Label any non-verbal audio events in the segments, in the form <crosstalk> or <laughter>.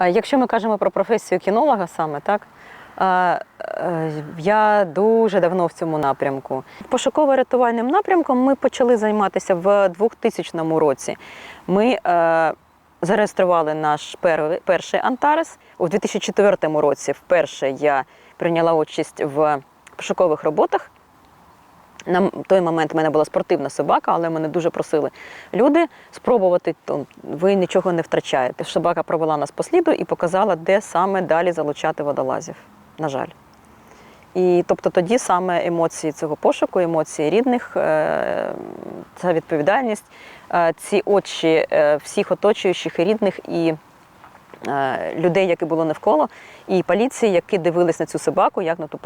Якщо ми кажемо про професію кінолога саме, так е, я дуже давно в цьому напрямку. Пошуково-рятувальним напрямком ми почали займатися в 2000 році. Ми е, зареєстрували наш пер- перший Антарес. У 2004 році вперше я прийняла участь в пошукових роботах. На той момент в мене була спортивна собака, але мене дуже просили люди спробувати, то ви нічого не втрачаєте. Собака провела нас по сліду і показала, де саме далі залучати водолазів. На жаль. І тобто тоді саме емоції цього пошуку, емоції рідних, е, ця відповідальність, е, ці очі е, всіх оточуючих і рідних і людей, які було навколо, і поліції, які дивились на цю собаку, як на ту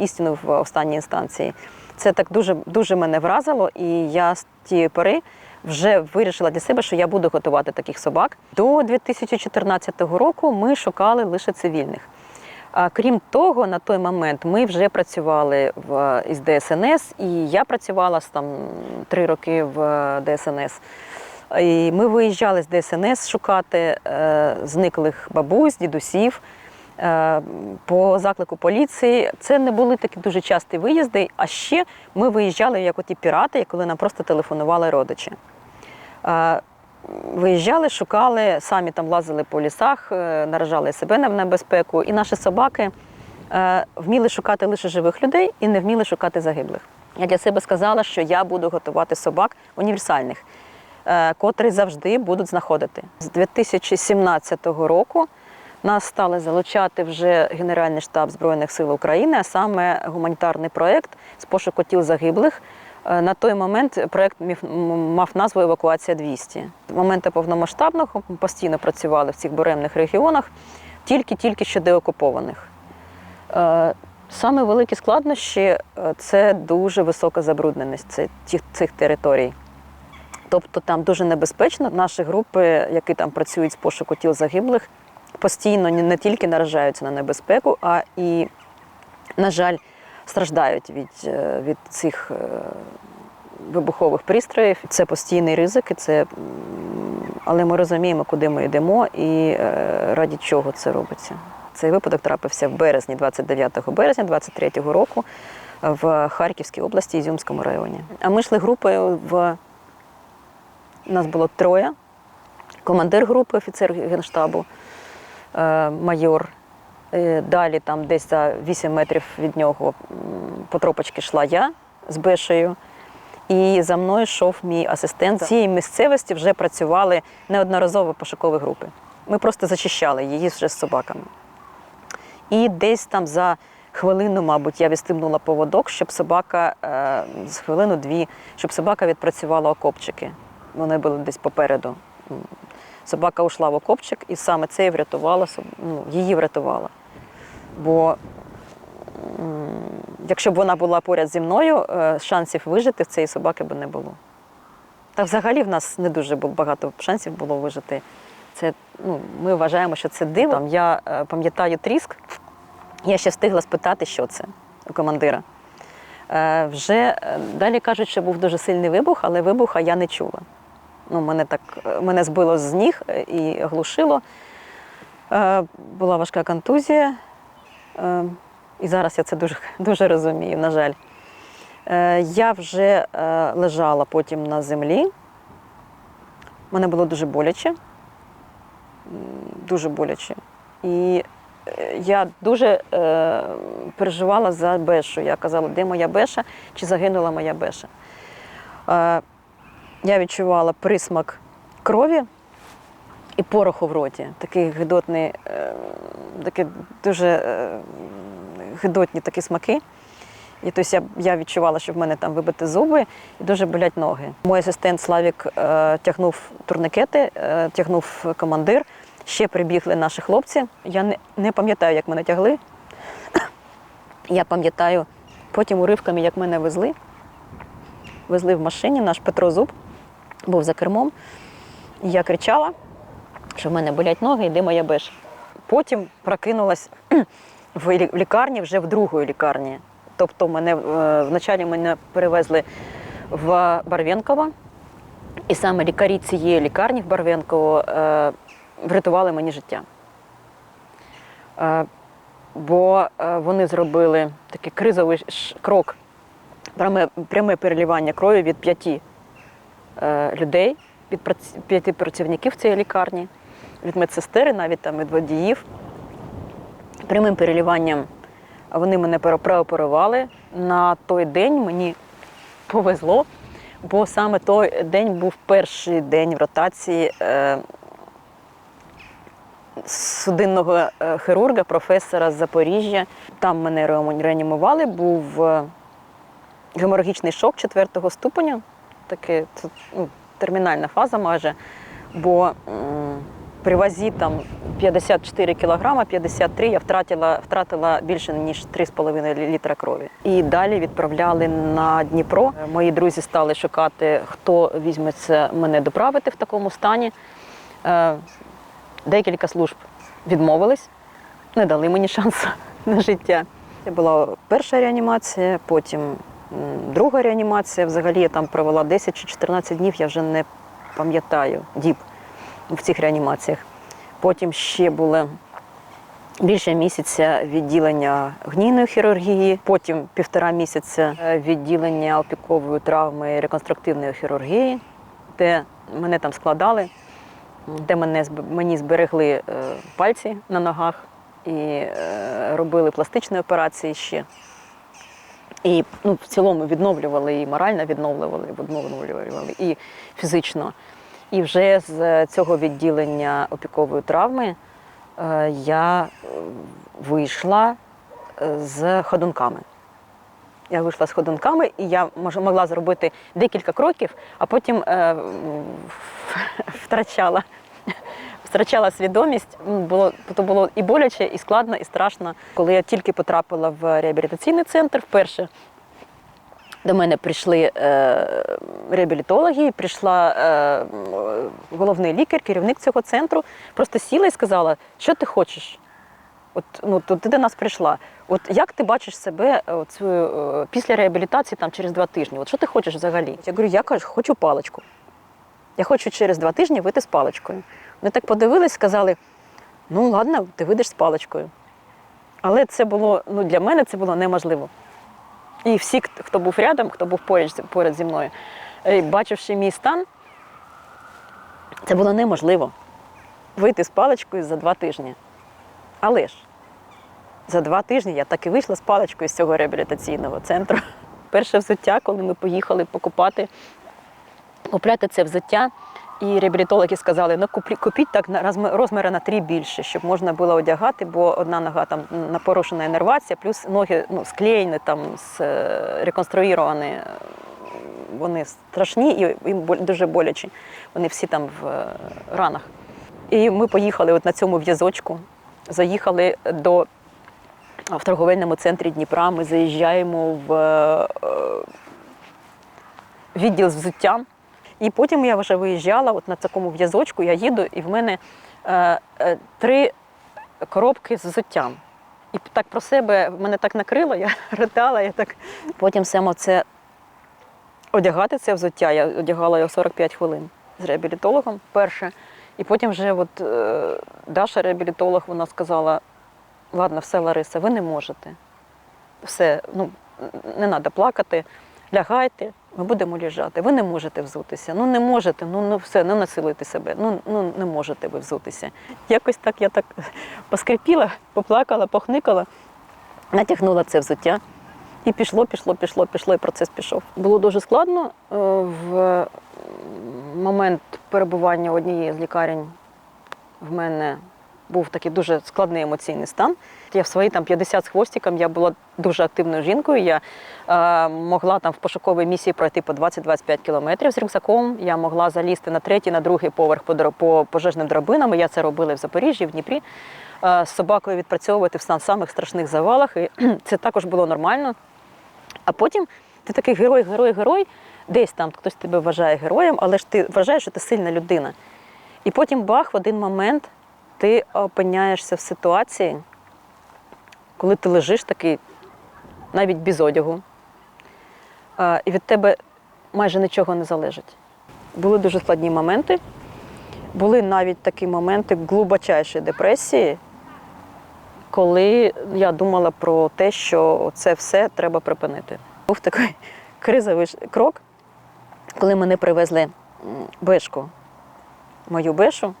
істину в останній інстанції. Це так дуже, дуже мене вразило, і я з тієї пори вже вирішила для себе, що я буду готувати таких собак. До 2014 року ми шукали лише цивільних. А крім того, на той момент ми вже працювали в із ДСНС, і я працювала там три роки в ДСНС. І ми виїжджали з ДСНС шукати е, зниклих бабусь, дідусів е, по заклику поліції. Це не були такі дуже часті виїзди. А ще ми виїжджали як оті пірати, коли нам просто телефонували родичі. Е, Виїжджали, шукали, самі там лазили по лісах, е, наражали себе на небезпеку. І наші собаки е, вміли шукати лише живих людей і не вміли шукати загиблих. Я для себе сказала, що я буду готувати собак універсальних, е, котрі завжди будуть знаходити. З 2017 року нас стали залучати вже Генеральний штаб Збройних сил України, а саме гуманітарний проєкт з пошуку тіл загиблих. Е, На той момент проєкт мав назву Евакуація 200. З моменту повномасштабного постійно працювали в цих буремних регіонах, тільки-тільки що деокупованих. Е, Саме великі складнощі е, це дуже висока забрудненість цих територій. Тобто там дуже небезпечно. Наші групи, які там працюють з пошуку тіл загиблих, постійно не тільки наражаються на небезпеку, а і, на жаль, страждають від, е, від цих е, вибухових пристроїв. Це постійний ризик, і це, але ми розуміємо, куди ми йдемо і е, раді чого це робиться. Цей випадок трапився в березні, 29 березня 23 року в Харківській області, Ізюмському районі. А ми йшли групою в нас було троє. Командир групи, офіцер генштабу, е, майор. Е, Далі, там десь за 8 метрів від нього по тропочці йшла я з Бешею. І за мною йшов мій асистент. Цієї місцевості вже працювали неодноразово пошукові групи. Ми просто зачищали її вже з собаками. І десь там за хвилину, мабуть, я відстимнула поводок, щоб собака е, з хвилину-дві, щоб собака відпрацювала окопчики. Вони були десь попереду. Собака ушла в окопчик, і саме це врятувало, ну, її врятувало. Бо якщо б вона була поряд зі мною, е, шансів вижити в цієї собаки б не було. Та взагалі в нас не дуже багато шансів було вижити. Це, ну, ми вважаємо, що це диво. Там, я е, пам'ятаю тріск. Я ще встигла спитати, що це у командира. Е, вже далі кажуть, що був дуже сильний вибух, але вибуха я не чула. Ну, мене, так, мене збило з ніг і оглушило. Е, була важка контузія. Е, і зараз я це дуже, дуже розумію, на жаль. Е, я вже лежала потім на землі. Мене було дуже боляче. Дуже боляче. І я дуже переживала за Бешу. Я казала, де моя Беша, чи загинула моя Беша. Я відчувала присмак крові і пороху в роті. Такий гидотний, е, такі дуже е, гидотні такі смаки. І тобто я, я відчувала, що в мене там вибиті зуби і дуже болять ноги. Мій асистент Славік е, тягнув турникети, е, тягнув командир. Ще прибігли наші хлопці. Я не, не пам'ятаю, як мене тягли. Я пам'ятаю потім уривками, як мене везли. Везли в машині, наш Петро Зуб був за кермом. І я кричала, що в мене болять ноги, йди моя беш. Потім прокинулась <clears throat> в лікарні, вже в другої лікарні. Тобто мене е, вначалі мене перевезли в Барвенково, і саме лікарі цієї лікарні в Барвенково е, врятували мені життя. Е, Бо вони зробили такий кризовий крок, пряме, пряме переливання крові від п'яти е, людей, від п'яти працівників цієї лікарні, від медсестери, навіть там від водіїв. Прямим переливанням вони мене прооперували. На той день мені повезло, бо саме той день був перший день в ротації е, судинного е, хірурга, професора з Запоріжжя. Там мене реанімували, був е, геморагічний шок четвертого ступеня. Таке це, ну, термінальна фаза майже. Бо при вазі там 54 кілограма, 53 я втратила, втратила більше ніж 3,5 літра крові. І далі відправляли на Дніпро. Мої друзі стали шукати, хто візьметься мене доправити в такому стані. Е, Декілька служб відмовились, не дали мені шансу <laughs> на життя. Це була перша реанімація, потім друга реанімація. Взагалі я там провела 10 чи 14 днів, я вже не пам'ятаю діб в цих реанімаціях. Потім ще було більше місяця відділення гнійної хірургії, потім півтора місяця е, відділення опікової травми реконструктивної хірургії, де мене там складали де мене мені зберегли е, пальці на ногах і е, робили пластичні операції ще. І ну, в цілому відновлювали і морально відновлювали, відновлювали, і фізично. І вже з цього відділення опікової травми е, я е, вийшла е, з ходунками. Я вийшла з ходунками, і я могла зробити декілька кроків, а потім е, <laughs> втрачала, втрачала свідомість. Було, то було і боляче, і складно, і страшно. Коли я тільки потрапила в реабілітаційний центр вперше, до мене прийшли е, реабілітологи, прийшла е, головний лікар, керівник цього центру, просто сіла і сказала, що ти хочеш. От ну то ти до нас прийшла. От як ти бачиш себе е, свою, е, після реабілітації там через два тижні? От що ти хочеш взагалі? Я говорю, я кажу, хочу паличку. Я хочу через два тижні вийти з паличкою. Вони так подивились, сказали: ну ладно, ти вийдеш з паличкою. Але це було ну для мене це було неможливо. І всі, хто був рядом, хто був поряд, поряд зі мною, е, бачивши мій стан, це було неможливо вийти з паличкою за два тижні. Але ж за два тижні я так і вийшла з паличкою з цього реабілітаційного центру. <laughs> Перше взуття, коли ми поїхали покупати, купляти це взуття. І реабілітологи сказали, ну купіть так на розміри на три більше, щоб можна було одягати, бо одна нога там на порушена інервація, плюс ноги ну, склеєні, там, е, реконструйовані. е, Вони страшні і їм дуже болячі. Вони всі там в е, ранах. І ми поїхали от на цьому в'язочку, заїхали до в торговельному центрі Дніпра. Ми заїжджаємо в відділ з взуттям. І потім я вже виїжджала от на такому в'язочку, я їду, і в мене е, е, три коробки з взуттям. І так про себе мене так накрило, я <laughs> ридала, я так. Потім саме це одягати це взуття. Я одягала його 45 хвилин з реабілітологом перше. І потім вже от, е, Даша, реабілітолог, вона сказала: ладно, все, Лариса, ви не можете. Все, ну, не треба плакати, лягайте, ми будемо лежати. Ви не можете взутися. Ну не можете, ну, ну все, не насилуйте себе. Ну, ну не можете ви взутися. Якось так я так поскрипіла, поплакала, похникала, натягнула це взуття. І пішло, пішло, пішло, пішло, і процес пішов. Було дуже складно. Е, В момент перебування однієї з лікарень в мене був такий дуже складний емоційний стан. Я в свої там 50 з хвостиком, я була дуже активною жінкою. Я е, могла там в пошуковій місії пройти по 20-25 кілометрів з рюкзаком. Я могла залізти на третій, на другий поверх по, по пожежним драбинам. Я це робила в Запоріжжі, в Дніпрі. Е, з собакою відпрацьовувати в самих страшних завалах. І <clears throat> це також було нормально. А потім ти такий герой, герой, герой. Десь там хтось тебе вважає героєм, але ж ти вважаєш, що ти сильна людина. І потім бах, в один момент ти опиняєшся в ситуації, коли ти лежиш такий, навіть без одягу, і від тебе майже нічого не залежить. Були дуже складні моменти. Були навіть такі моменти глибочайшої депресії, коли я думала про те, що це все треба припинити. Був такий <laughs> кризовий крок, коли мене привезли бешку, мою бешу.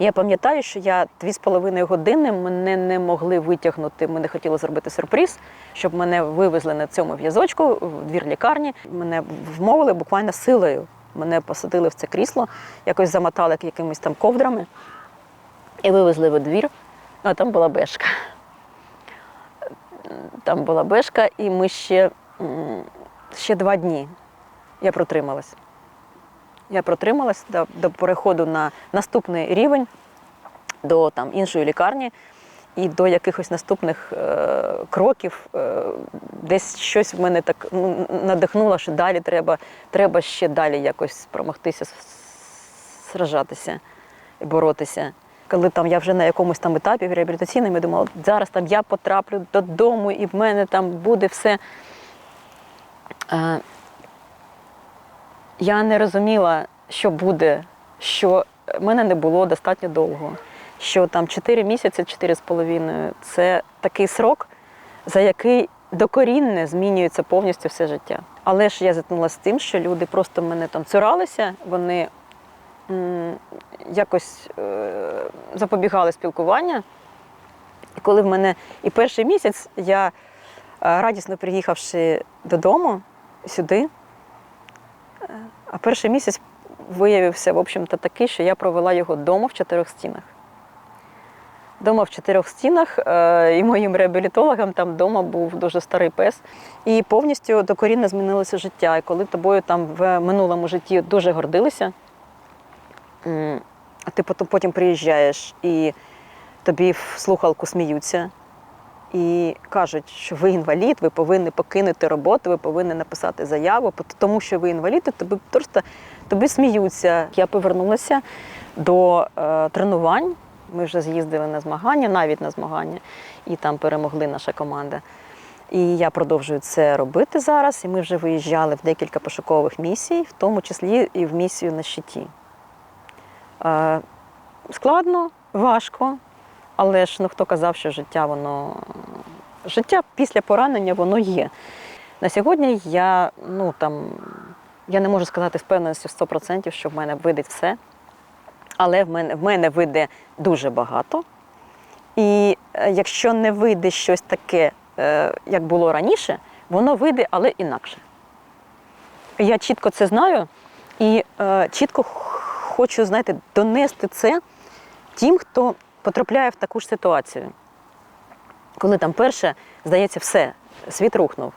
Я пам'ятаю, що я дві з половиною години мене не могли витягнути. Ми не хотіли зробити сюрприз, щоб мене вивезли на цьому в'язочку в двір лікарні. Мене вмовили буквально силою. Мене посадили в це крісло, якось замотали якимись там ковдрами і вивезли в двір, а там була бешка. Там була бешка, і ми ще, ще два дні я протрималась. Я протрималась до, до переходу на наступний рівень, до там, іншої лікарні і до якихось наступних е, кроків. Е, десь щось в мене так ну, надихнуло, що далі треба, треба ще далі якось промогтися, сражатися і боротися. Коли там я вже на якомусь там етапі реабілітаційному, я думала, зараз там я потраплю додому і в мене там буде все. Е, я не розуміла, що буде, що мене не було достатньо довго. Що там 4 місяці, 4,5 – це такий срок, за який докорінне змінюється повністю все життя. Але ж я зіткнулася з тим, що люди просто мене там цуралися, вони м, якось е, запобігали спілкування. І коли в мене і перший місяць я е, радісно приїхавши додому сюди, е, а перший місяць виявився, в общем-то, такий, що я провела його вдома в чотирьох стінах. Дома в чотирьох стінах, е, і моїм реабілітологам там вдома був дуже старий пес. І повністю докорінно змінилося життя. І коли тобою там в минулому житті дуже гордилися, а ти потім- потім приїжджаєш і тобі в слухалку сміються і кажуть, що ви інвалід, ви повинні покинути роботу, ви повинні написати заяву, тому що ви інвалід, і тобі просто тобі сміються. Я повернулася до е, тренувань. Ми вже з'їздили на змагання, навіть на змагання, і там перемогли наша команда. І я продовжую це робити зараз. І ми вже виїжджали в декілька пошукових місій, в тому числі і в місію на щиті. Е, складно, важко, але ж ну, хто казав, що життя воно життя після поранення воно є. На сьогодні я, ну, там, я не можу сказати з певністю 100%, що в мене вийде все. Але в мене, в мене вийде дуже багато. І е, якщо не вийде щось таке, е, як було раніше, воно вийде, але інакше. Я чітко це знаю і е, чітко хочу, знаєте, донести це тим, хто потрапляє в таку ж ситуацію. Коли там перше, здається, все, світ рухнув.